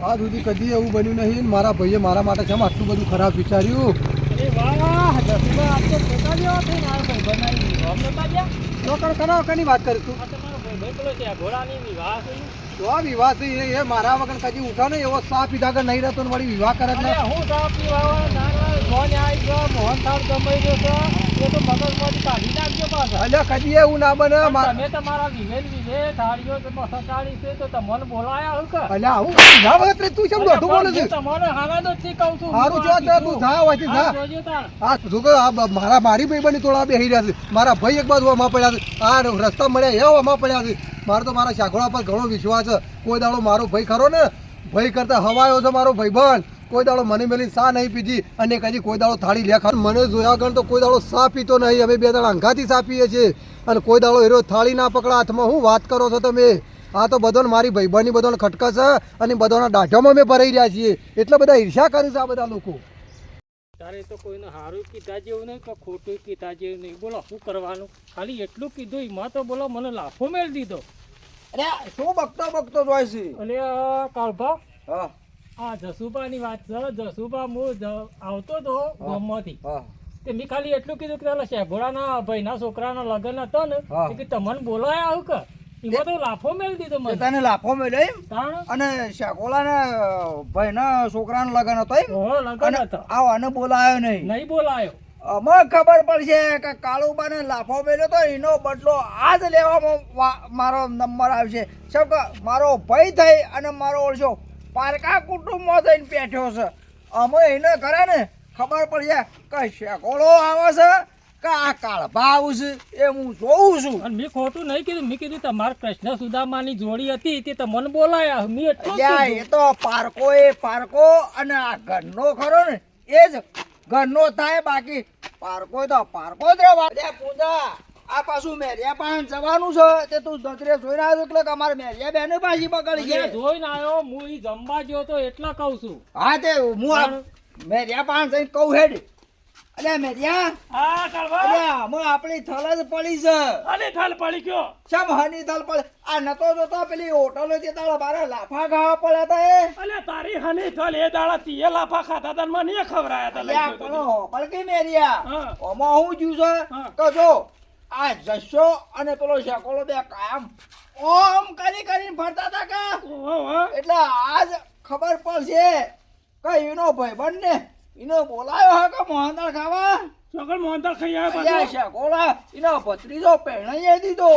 આ સુધી કદી એવું બન્યું નહીં. મારા ભાઈએ મારા માટે કેમ આટલું બધું ખરાબ વિચાર્યું? વિવાહ એ મારા વગર કદી ઉઠા ને એવો સાફ પીધા વગર નહીં રહેતો વળી વિવાહ કરે મોહન થાળ જમાઈ ગયો એ તો મગજમાંથી કાઢી નાખજો પાછા. અલ્યા કદી એવું ના બને. તમે તમારા વિવેલ વિવે તો સટાડી છે તો તમને બોલાયા હું કે? અલ્યા આવું ના વગર તું કેમ દોઢું બોલે છે? તમારે હારા તો ઠીક કહું છું. હારું જો તો તું જા. હોયથી જા. આ શું કે આ મારા મારી ભાઈ બની તોડા બેહી રહ્યા છે. મારા ભાઈ એક બાજુ આમાં પડ્યા છે. આ રસ્તા મળ્યા એવા આમાં પડ્યા છે. મારો તો મારા શાખોળા પર ઘણો વિશ્વાસ છે. કોઈ દાડો મારો ભાઈ ખરો ને? ભાઈ કરતા હવાયો છે મારો ભાઈબંધ. કોઈ દાડો મને મેલી સા નહીં પીધી અને કદી કોઈ દાડો થાળી લે ખા મને જોયા ગણ તો કોઈ દાડો સા પીતો નહીં. અમે બે દાડા અંગાથી સા પીએ છીએ. અને કોઈ દાડો એરો થાળી ના પકડા હાથમાં હું વાત કરો છો તમે? આ તો બધાને મારી ભાઈબંધની બધાને ખટકા છે અને બધાના દાઢામાં અમે ભરાઈ રહ્યા છીએ. એટલા બધા ઈર્ષા કરે છે આ બધા લોકો. તારે તો કોઈને સારું કીધા જેવું નહીં કે ખોટું કીધા જેવું નહીં. બોલો શું કરવાનું? ખાલી એટલું કીધું એમાં તો બોલો મને લાફો મેળ દીધો. અરે શું બકતો બકતો જોઈશ આ કાળભા. હા. આ જસુબાની વાત છે. જસુબા હું જ- આવતો હતો ગામમાંથી. તે મેં ખાલી એટલું કીધું કે પેલા શેઘોડાના ભાઈના છોકરાના લગ્ન હતો ને કે તમને બોલાય આવું કે? એમાં તો લાફો મેળ દીધો તે મને તને લાફો મેળ્યો એમ? અને શાકોલાના ભાઈના છોકરાના લગન હતો એમ? લગ્ન અને હતો. આવ આને બોલાયો નહીં. નહીં બોલાયો. અમે ખબર પડશે કે કાળુબાને લાફો મેળ્યો તો એનો બદલો આજ લેવામાં મારો નંબર આવશે. કે મારો ભય થઈ અને મારો ઓળશો. પારકા કુટુંબમાં થઈને બેઠો છે. અમે એને કરે ને ખબર પડશે કે શેકોળો આવે છે? કે આ કાળભા આવશે એ હું જોઉં છું. અને મેં ખોટું નહીં કીધું. મેં કીધું તમારે કૃષ્ણ સુદામાની જોડી હતી તે તમને બોલાયા. મેં એટલું. એ તો પારકો એ પારકો અને આ ઘરનો ખરો ને એ જ ઘરનો થાય બાકી. પારકો તો પારકો જ રહેવા પૂજા. આ પાછું મેરિયા પાન જવાનું છે તે તું દતરે જોઈને આવ્યો એટલે કે અમારે મેરિયા બેને પાછી પકડી ગયા જોઈને આવ્યો હું ઈ જમવા ગયો તો એટલા કહું છું. હા તે હું આ મેરિયા પાન જઈને કહું હેડ. અલે મેરિયા. હા કાળવા અલે અમે આપણી થલ જ પડી છે. અલે થલ પડી ગયો. શમ હની થલ પડે? આ નતો જોતો પેલી હોટલો તે તારા બારે લાફા ખાવા પડ્યા હતા એ. અલે તારી હની થલ એ દાડા તીએ લાફા ખાતા તા મને ખવરાયા હતા લઈ અલ્યા ગયો પણ તો. પડકે મેરિયા? હા. ઓમાં હું જ્યું. છે? કે જો આ જશો અને પેલો શકોલો બે કાયમ ઓમ કરી કરીને ફરતા હતા કે. એટલે આજ ખબર પડશે કે એનો ભાઈબંધ ને એનો બોલાયો હા કે મોહનદાળ ખાવા? છોકરો મોહનદાળ ખાઈ આવ્યા. શેકોલા એનો ભત્રીજો પહેણાઈ દીધો.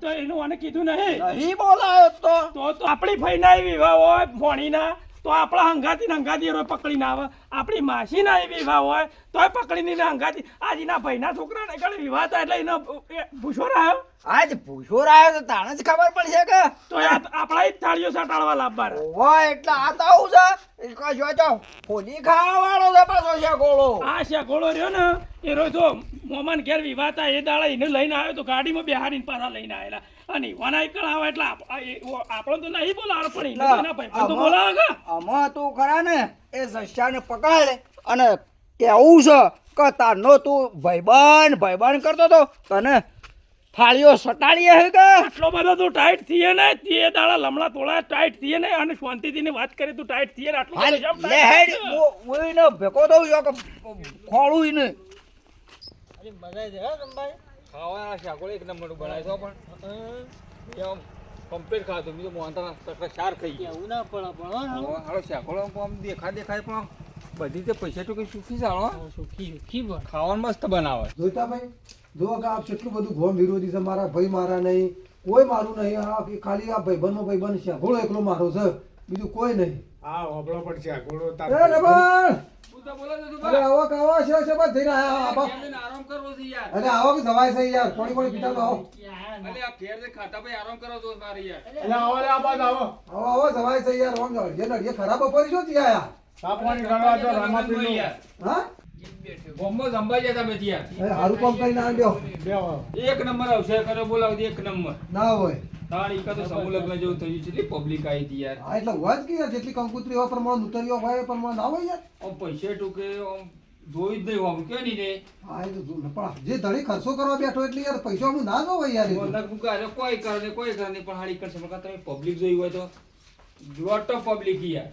તો એનું મને કીધું નહીં. નહીં બોલાયો તો. તો આપણી ફઈના ના વિવાહ હોય ભોણીના. તો આપણા હંગાતી ને હંગાતી રોય પકડીને આવે. આપણી માસીના એ વિવાહ હોય તોય પકડીને ને હંગાતી. આજના ભાઈના છોકરાને કણે વિવાહ થાય એટલે એનો ભૂસો રહ્યો. આજ ભૂસો રહ્યો તો તાણે જ ખબર પડશે કે? તો આપણા જ થાળીઓ સટાડવા લાભ ઓવા એટલે આ તો આવું છે. જો તો ખાવા વાળો છે પાછો શેકોલો આ શેકોળો રહ્યો ને એ રોય તો મોમાન ઘેર વિવાહ થાય એ દાડા એને લઈને આવ્યો તો ગાડીમાં બિહારીને પાછા લઈને આવેલા. અને ઈવાના એકલ આવે એટલે આપણો તો નહીં બોલાવે પણ એને ભાઈબંધ તો બોલાવે કે? આમાં તું ખરા ને એ પકડ અને કેવું છે કે તારનો તું ભાઈબંધ ભાઈબંધ કરતો તો તને થાળીઓ સટાડીએ હે કે? આટલો બધો તું ટાઈટ થઈએ ને તે દાડા લમણા તોડા ટાઈટ થઈએ ને અને શાંતિથી ની વાત કરી તું ટાઈટ થઈએ ને આટલો બધો હેડ ભેગો દઉં છું કે ખોળું એને. ખાવાના શાકોળો એક નંબરનું બનાવે છે પણ. એમ કમ્પ્લીટ ખાતો બીજું મોહનતા ચાર ખાઈ ગયા. એવું ના પડે પણ હાલો શાકોળો આમ દેખા દેખાય પણ બધી તે પૈસા તો કઈ સુખી જાણો સુખી સુખી ખાવાનું મસ્ત બનાવે. જોઈતા ભાઈ જો કે આપ કેટલું બધું ગોમ વિરોધી છે મારા ભાઈ મારા નહીં. કોઈ મારું નહીં. આ કે ખાલી આ ભાઈબંધનો ભાઈબંધ છે ઘોડો એકલો મારો છે. બીજું કોઈ નહીં. આ હોબળો પણ આ ઘોડો બોલો એ બોલો તું તો બોલો છો અરે આવો કે આવો છે યાર. અરે આવો કે દવાઈ છે યાર પાણી પાણી પીતા તો આવો. અલે આ ઘેર દે ખાતા ભાઈ આરામ કરો તો મારી યાર. અરે આવો લે આ બાદ આવો. આવો આવો દવાઈ છે યાર આમ અડધે ને અડધે ખરાબ બપોરી જો ત્યાં આયા તાપવાની ગણવા તો રામા પીલો હા? બોમ્બો સંભાઈ જતા બે યાર એ હારું કામ કરીને આવ્યો બેહો. એક નંબર આવશે કરે બોલાવ એક નંબર. ના હોય. તાણ ઈકા તો સમૂહ લગ્ન જેવું થયું છે એટલી પબ્લિક આવી હતી યાર. હા એટલે વાત જ કે યાર જેટલી કંકુતરી હોય પ્રમાણે ઉતર્યો હોય પ્રમાણે ના હોય યાર. પૈસા ટૂંકે જોયું જ નહીં આમ કે નહીં ને હા એ તો જો- પણ જે ખર્ચો કરવા બેઠો એટલે યાર પૈસા હું ના જો હોય યાર અરે કોઈ કરે ને કોઈ કરે નહીં પણ હાડી કરશે. પણ તમે પબ્લિક જોઈ હોય તો? લોટ ઓફ પબ્લિક યાર.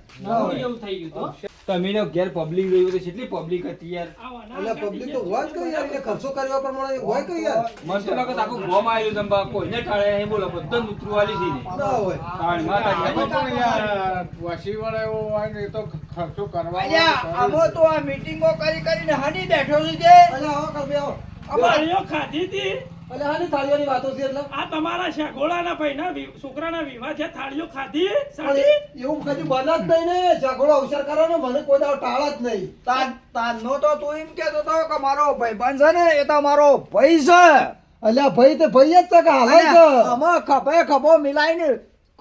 એવું થઈ ગયું તો. તમે ઘેર પબ્લિક જોયું તો કેટલી પબ્લિક હતી યાર? એટલે પબ્લિક તો હોય જ કઈ યાર એટલે ખર્ચો કર્યો પ્રમાણે હોય કઈ યાર. મન તો લાગે આખું ગોમ આવેલું તમે બા કોઈને ટાળે એ બોલો બધા નૂતરું વાલી છે ને. ના હોય. તાણ પણ યાર વસીવાળા એવો હોય ને એ તો ખર્ચો કરવા અલ્યા અમો તો આ મીટિંગો કરી કરીને હની બેઠો છું જે અલ્યા આવો કલ્પી આવો અમારીઓ ખાધી હતી અલ્યા હાની થાળીઓની વાતો છે એટલે? આ તમારા શેગોળાના ભાઈ ના છોકરાના વિવાહ છે થાળીઓ ખાધી? સાડી એવું કદી બને જ નહીં ને ઝઘડો અવસર કરો ને મને કોઈ દાવ ટાળ જ નહીં. તાન તાનનો તો તું એમ કહેતો તો કે મારો ભાઈ છે ને એ તો મારો ભાઈ છે. અલ્યા ભાઈ તે ભાઈ જ છે કે હાલે છે? આમાં ખભે ખભો મિલાઈને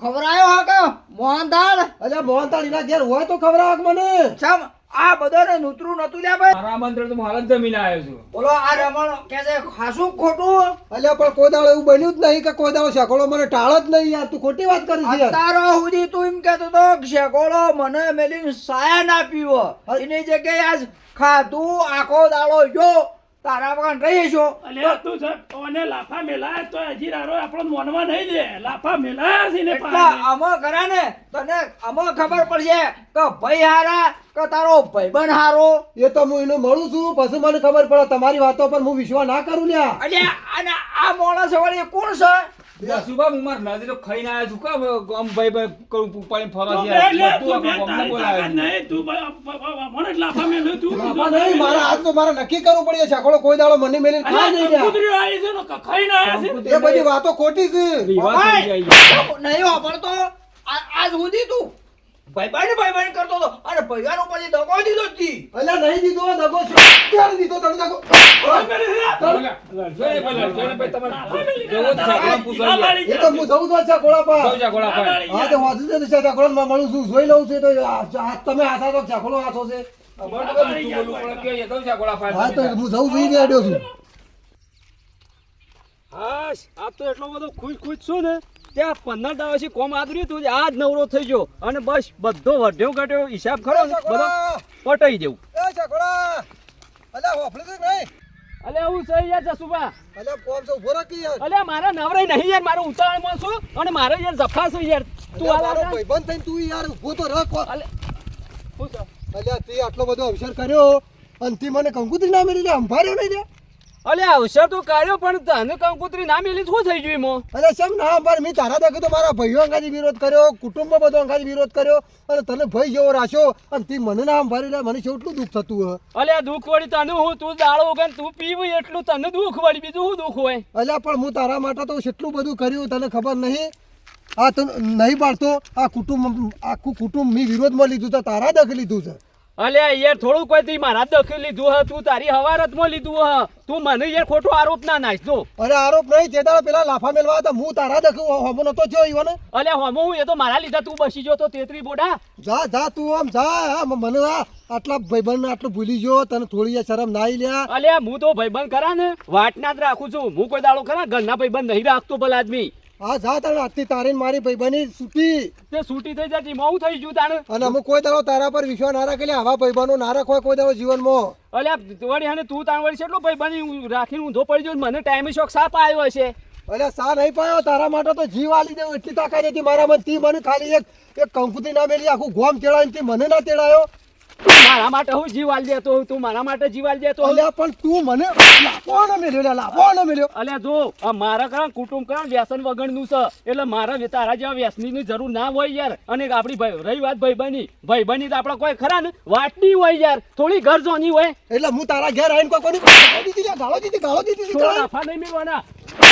ખવરાયો હા કે મોહનદાળ અલ્યા મોહનતાળીના ઘેર હોય તો ખબર મને. ચમ આ બધાને નૂતરું નતું લ્યા ભાઈ. મારા મંત્ર તો હું હાલ જ જમીને આવ્યો છું. બોલો આ રમણ કે છે ખાસું ખોટું? અલ્યા પણ કોઈ દાડો એવું બન્યું જ નહીં કે કોઈ દાડો ઝઘડો મને ટાળ જ નહીં યાર. તું ખોટી વાત કરી છે તારો સુધી તું એમ કહેતો તો શેકડો શેકોળો મને મેલીને સાયા ના પીવો. એની જગ્યાએ આજ ખાધું આખો દાડો જો તારા વગર રહી છો અલે તું છે ઓને લાફા મેલાય? તો હજી રારો આપણો મોનવા નહીં દે. લાફા મેલાયા છે ને એટલે અમો ને તને આમાં ખબર પડશે કે ભાઈ હારા કે તારો ભાઈબંધ હારો. એ તો હું એને મળું છું પછી મને ખબર પડે. તમારી વાતો પર હું વિશ્વાસ ના કરું લ્યા. અલ્યા અને આ માણસ વળી કોણ છે? સુભા હું મારા નજરે ખાઈને આવ્યો છું કામ આમ ભાઈ ભાઈ કરું ઉપાડીને ફરવા ગયા. બે લે, બધું તું આખું. નહીં, મને લાફા નહીં મારા હાથ તો મારે નક્કી કરવું પડે ઝઘડો કોઈ દાડો મને મેલી ખાઈ નહીં લ્યા કંકુતરીઓ આવી છે ને, ક- ખાઈને આયા છે. એ બધી વાતો ખોટી છે નહીં આજ સુધી તું ભાઈબંધ ભાઈબંધ કરતો હતો અને ભૈયાનો પછી દગો દીધો જ તી. અલ્યા નહીં દીધો દગો છે. ક્યારે દીધો તને દગો એ તો હું જઉં તો છે. વાળી હા તો વાંચું છે ને ઝઘડો માં મળું છું જોઈ લઉં છું તો આ- આ તમે હાથા તો ઝઘડો હાથો છે અમારે તો બધું બોલવું પડે કે એ તો ઝઘડા પાડે. હા તો હું જઉં છું રેડ્યો છું હાશ આપ તો એટલો બધો ખુશ ખુશ છું ને ત્યાં પંદર દાવાથી કોમ આદર્યું તું આજ નવરો થઈ ગયો. અને બસ બધો વઢ્યો ઘટ્યો હિસાબ ખરો બધો પટાઈ નહીં. અલે હું છે યાર જસુભા. અલે કોમ છે ઊભો રાખ યાર. અલે મારા નવરે નહીં યાર મારો ઉતાવળમાં છું અને મારે યાર જફા છે યાર. તું આ મારો ભાઈબંધ થઈને તું યાર ઊભો તો રાખ અલે હું છે? અલ્યા તે આટલો બધો અવસર કર્યો તે મને કંકુતરી ના મેળી લે અંભાર્યો નહીં લે અલે અવસર તો કાઢ્યો પણ તને કંકુતરી ના મેલી શું થઈ ગયું મો અલ્યા શેમ ના અંભાર મેં તારા દેખે તો મારા ભાઈઓ અંગાજી વિરોધ કર્યો કુટુંબ બધો અંગાજી વિરોધ કર્યો અને તને ભાઈ જેવો રાખ્યો અને તે મને ના ભરી લે મને કેટલું દુઃખ થતું હોય. અલે આ દુઃખ વળી તને હું તું દાળો વગર તું પીવું એટલું તને દુઃખ વળી બીજું શું દુઃખ હોય? અલે પણ હું તારા માટે તો કેટલું બધું કર્યું તને ખબર નહીં? આ તો નહીં પાડતો આ કુટુંબ આખું કુટુંબ મેં વિરોધમાં લીધું તો તારા દખ લીધું છે. અલે યાર થોડું કોઈ તી મારા દખી લીધું હ તું તારી હવારતમાં લીધું હ. તું મને યાર ખોટો આરોપ ના નાખ તો અરે આરોપ નહીં તે દાડા પેલા લાફા મેલવા હતા. હું તારા દખ હોમો નતો જો ઈવન. અલે હોમો હું એ તો મારા લીધા તું બસી જો તો તેતરી બોડા. જા જા તું આમ જા. મ- મને આ આટલા ભાઈબંધ આટલું ભૂલી ગયો તને થોડી શરમ ના લ્યા. અલે હું તો ભાઈબંધ કરા ને? વાટના જ રાખું છું. હું કોઈ દાડો ખરા ઘરના ભાઈબંધ નહીં રાખતો ભલા આદમી. હા જા તારે આજથી તારી ને મારી ભાઈબંધી છૂટી તે છૂટી થઈ જતી મોં થઈ ગયું તાણ? અને અમુક કોઈ દાડો તારા પર વિશ્વાસ ના રાખે આવા ભાઈબંધો ના રાખવા કોઈ દાડો જીવનમાં. અલે આ વળી અને તું તાણ વળી કેટલો ભાઈબંધ રાખીને ઊંધો પડી ગયો મને ટાઈમે શોખ સાપ આવ્યો હશે. અલ્યા સા નહીં પાયો? તારા માટે તો જીવ આલી દેવું એટલી તાકાત હતી મારામાં. તી મને ખાલી એક એક કંકુતી ના મેલી આખું ગોમ તેડાય તે મને ના તેડાયો. તું મારા માટે હું જીવાલ દેતો હોઉં, તું મારા માટે જીવાલ દેતો. અલ્યા પણ તું મને લાફો ન મેલ્યો લ્યા, લાફો ન મેલ્યો અલ્યા જો આ મારા કરા કુટુંબ કરા વ્યસન વગરનું છે. એટલે મારા તારા જેવા વ્યસનીની જરૂર ના હોય યાર. અને આપણી ભાઈ રહી વાત ભાઈબંધની ભાઈબંધની તો આપણા કોઈ ખરા ને? વાટની હોય યાર. થોડી ઘર જોની હોય. એટલે હું તારા ઘેર આવીને કોઈ કોની ગાળો દીધી ગાળો દીધી ગાળો દીધી ગાળો નહીં મિલવાના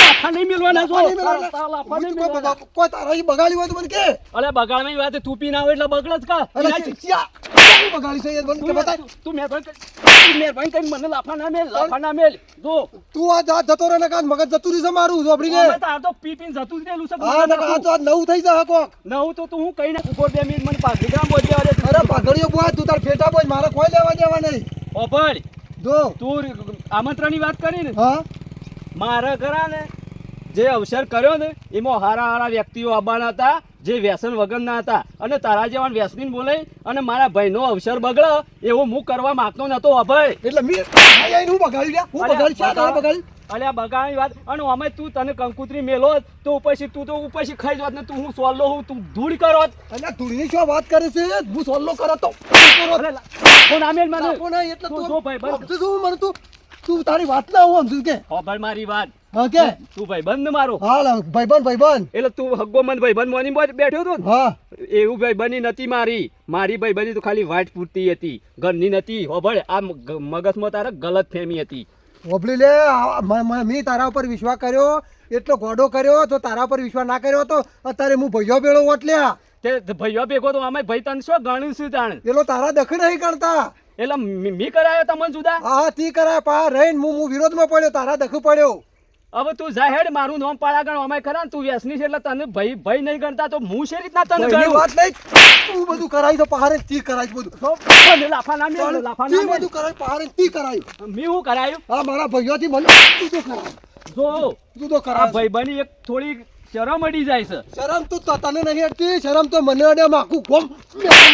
લાફા નહીં મિલવાના જો નહીં મેલ્યો, તારા- તારા લાફા કોઈ મિલવાના. બગા- કોઈ તારા બગાડી હોય તો મને કે. અલે બગાડવાની વાત તું પી ના હોય એટલે બગડે જ કા. અરે એના બગાડી છે યાર, મને કે તું બતાય. તું મહેરબાની કરી- તું મહેરબાની કરીને મને લાફા ના મેલ લાફા ના મેલ. જો. તું આ જા જતો રહે ને કાં મગજ જતું મારું જોબડીને તો જતું જ રહેલું છે હા ને આ તો નવું થઈ કોક. નવું તો તું હું કઈ ના ઉપર બે મિનિટ મને પાઘડી ગ્રામ બોલ દે અરે પાઘડીઓ બોય તું તાર ફેટા બોય મારે કોઈ લેવા દેવા નહીં. ઓભળ જો. તું આમંત્રણની વાત કરી ને હા. મારા ખરા ને જે અવસર કર્યો ને એમાં હારા હારા વ્યક્તિઓ આવવાના હતા જે વ્યસન વગરના હતા અને તારા જેવા વ્યસની બોલાઈ અને મારા ભાઈનો અવસર બગડ્યો એવો હું કરવા માંગતો નતો અભય એટલે હું બગાડી હું બગાડી બગાડી અલ્યા બગાડની વાત અને અમે તું તને કંકુતરી મેલો તો ઉપરથી તું તો ઉપરથી ખાઈ જોત ને તું હું સોલ્લો હું તું ધૂળ કરો અલ્યા ધૂળની શું વાત કરે છે હું સોલ્લો કરો તો ફોન આમેલ મને લાફો એટલે તું તું જો ભાઈ, બસ તું મને તું તું તારી વાત ના હું સમજુ કે? હોભળ મારી વાત. હા કે? તું ભાઈ બંધ મારો. હા ભાઈબંધ ભાઈબંધ. એટલે તું હગ્ગો મન ભાઈ બંધ મોની બેઠો હતો હા. એવું ભાઈ બની નથી મારી. મારી ભાઈ બની તો ખાલી વાટ પૂરતી હતી. ઘરની નથી હોભળ આ મગજ મગજમાં તારા ગલત ફેમી હતી. હોભળી લે મ- તારા ઉપર વિશ્વાસ કર્યો એટલો ગોડો કર્યો તો તારા ઉપર વિશ્વાસ ના કર્યો તો અત્યારે હું ભૈયો ભેળો વોટ લ્યા તે ભૈયો ભેગો તો આમાં ભાઈ તને શું ગણ્યું શું જાણ? એટલો તારા દખ નહીં ગણતા એટલે મી કરાયો તમને જુદા? હા તી કરાય પા રહીને હું હું વિરોધમાં પડ્યો તારા દખ પડ્યો. હવે તું જાહેર મારું નામ પાડા ગણ અમે ખરા તું વ્યસની છે એટલે તને ભાઈ ભાઈ નહીં ગણતા તો હું છે રીતના તને ગણું? વાત નહીં. તું બધું કરાય તો પહારે તી કરાય બધું. લાફા ના મેલ, લાફા ના. બધું કરાય પહારે તી કરાય. મી હું કરાયું? હા મારા ભાઈઓથી મને તું તો કરાય? જો તું તો કરાય. ભાઈ બની એક થોડી શરમ અડી જાય છે. શરમ તો તને નહીં અડતી શરમ તો મને અડે આખું ગોમ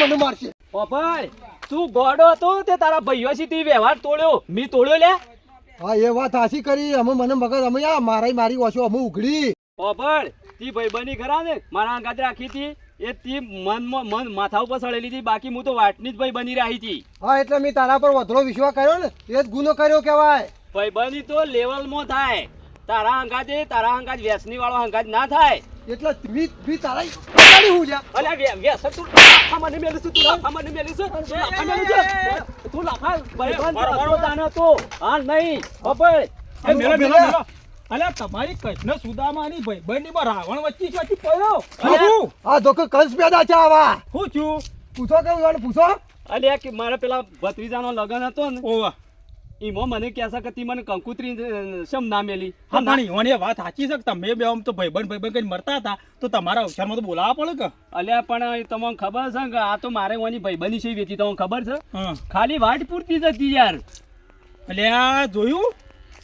મને મારશે. ઓપાય તું ગોડો હતો તે તારા ભાઈઓ થી વ્યવહાર તોડ્યો. મી તોડ્યો લે. હા એ વાત હાસી કરી. અમે મને મગજ અમે આ મારી મારી ઓછો અમે ઉઘડી. ઓપડ તી ભાઈ બની ખરા ને? મારા અંગાત રાખી હતી. એ તી મન મન માથા ઉપર સળેલી હતી. બાકી હું તો વાટની જ ભાઈ બની રહી હતી. હા એટલે મેં તારા પર વધરો વિશ્વાસ કર્યો ને? એ જ ગુનો કર્યો કહેવાય. ભાઈ બની તો લેવલમાં થાય. તારા અંગાતે તારા અંગાત વ્યસની વાળો અંગાત ના થાય. એટલે મી મી તારા પગાડી હું જા અલ્યા વ્ય- સર તું મને મેલીશ તું મને મેલીશ. તું લાફા મેલીશ. તું લાફા ભાઈ બંધ રસ્તો જાણે તો હા નહીં ઓપડ એ મેલો મેલો મેલો અલ્યા તમારી કૃષ્ણ સુદામાની ભાઈબંધીમાં રાવણ વચ્ચે ક્યાંથી પડ્યો? અલ્યા, આ ધોકે કંસ પેદા છે આવા. હું છું? પૂછો જાણે પૂછો. અલ્યા કે મારા પેલા ભત્રીજાનો લગન હતો ને. ઓવા. ઈમો મને કહેશે કે તી મને કંકુતરી શમ ના મેલી. હા પણ ઈવોની વાત સાચી છે કે તમે બે આમ તો ભાઈબંધ ભાઈબંધ કઈ મરતા હતા તો તમારા અવસરમાં તો બોલાવવા પડે કે? અલ્યા પણ તમને ખબર છે કે આ તો મારે ઓની ભાઈબંધી છે વેચી તમને ખબર છે? ખાલી વાટ પૂરતી જ હતી યાર. અલ્યા જોયું?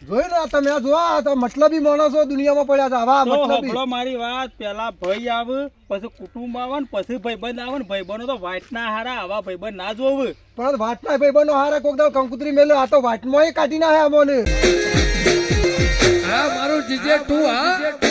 જોયું ને તમે આ તો મતલબી માણસો દુનિયામાં પડ્યા છે. આવા મતલબી. મારી વાત પેલા ભાઈ આવે પછી કુટુંબ આવે ને પછી ભાઈબંધ આવે ને ભાઈબંધો તો વાઈટ ના હારા આવા ભાઈબંધ ના જોવ. પણ વાટના ભાઈ બનો હારા કોક દાવ કંકુતરી મેલ્યો આ તો વાટમાં કાઢી ના અમોને હા મારું જીજે તું હા?